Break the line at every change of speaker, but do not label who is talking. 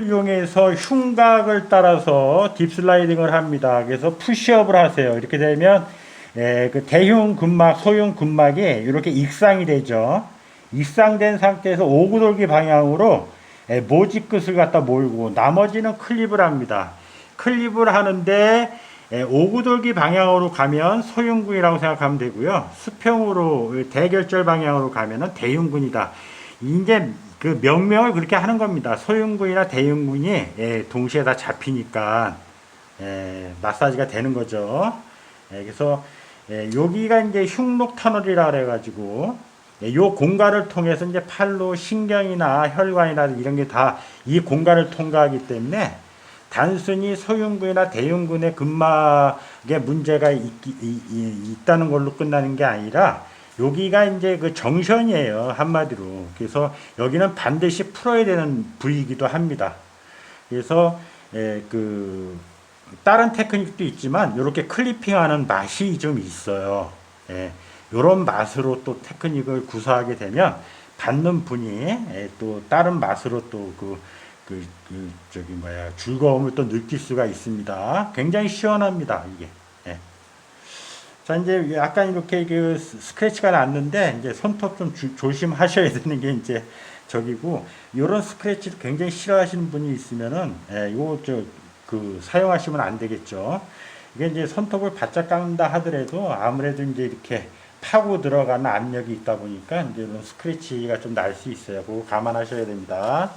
이용해서 흉곽을 따라서 딥슬라이딩을 합니다. 그래서 푸시업을 하세요. 이렇게 되면 에, 그 대흉 근막, 소흉 근막이 이렇게 익상이 되죠. 익상된 상태에서 오구돌기 방향으로 에, 모지 끝을 갖다 몰고 나머지는 클립을 합니다. 클립을 하는데 에, 오구돌기 방향으로 가면 소흉근이라고 생각하면 되고요. 수평으로 대결절 방향으로 가면은 대흉근이다. 이제 그 명명을 그렇게 하는 겁니다. 소흉근이나 대흉근이 예, 동시에 다 잡히니까 예, 마사지가 되는 거죠. 예, 그래서 예, 여기가 이제 흉록 터널이라 그래가지고 예, 요 공간을 통해서 이제 팔로 신경이나 혈관이나 이런 게 다 이 공간을 통과하기 때문에 단순히 소흉근이나 대흉근의 근막에 문제가 있, 다는 걸로 끝나는 게 아니라 여기가 이제 그 정션이에요 한마디로 그래서 여기는 반드시 풀어야 되는 부위이기도 합니다 그래서 에, 그 다른 테크닉도 있지만 이렇게 클리핑하는 맛이 좀 있어요 예, 이런 맛으로 또 테크닉을 구사하게 되면 받는 분이 예, 또 다른 맛으로 또그 그, 그 저기 뭐야 즐거움을 또 느낄 수가 있습니다. 굉장히 시원합니다 이게. 예. 자 이제 약간 이렇게 그 스- 스크래치가 났는데 이제 손톱 좀 주- 조심하셔야 되는 게 이제 저기고 이런 스크래치를 굉장히 싫어하시는 분이 있으면은 예, 이거 저 그 사용하시면 안 되겠죠. 이게 이제 손톱을 바짝 깎는다 하더라도 아무래도 이제 이렇게 파고 들어가는 압력이 있다 보니까 이제 이런 스크래치가 좀 날 수 있어요. 그거 감안하셔야 됩니다.